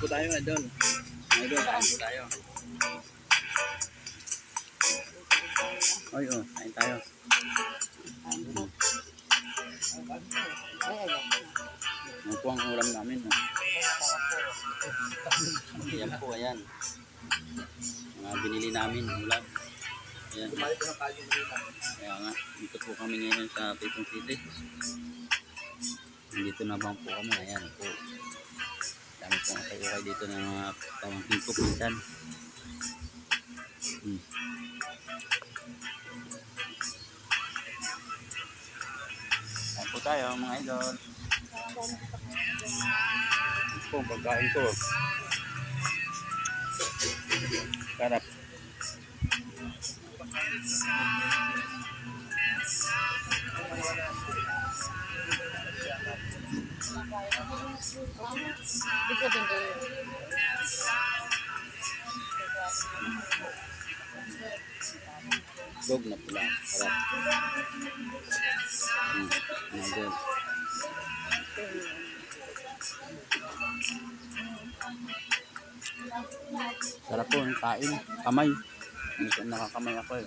po tayo, idol. Idol, kain po tayo. Ay, oh, kain tayo. Yan po ang ulam namin. No? Ayan po, ayan. Mga binili namin, ulam. Ayan. Kaya nga, dito po kami ngayon sa Quezon City. Dito na bang po kami, ayan po. Kayo dito ng mga pamangkin ko pinsan. Hmm. Po tayo mga idol. Ito po pagkain ko. Sarap. Dog na pula. Sarap. Hmm. Idol. Sarap po kain. Kamay. Minsan nakakamay ako eh.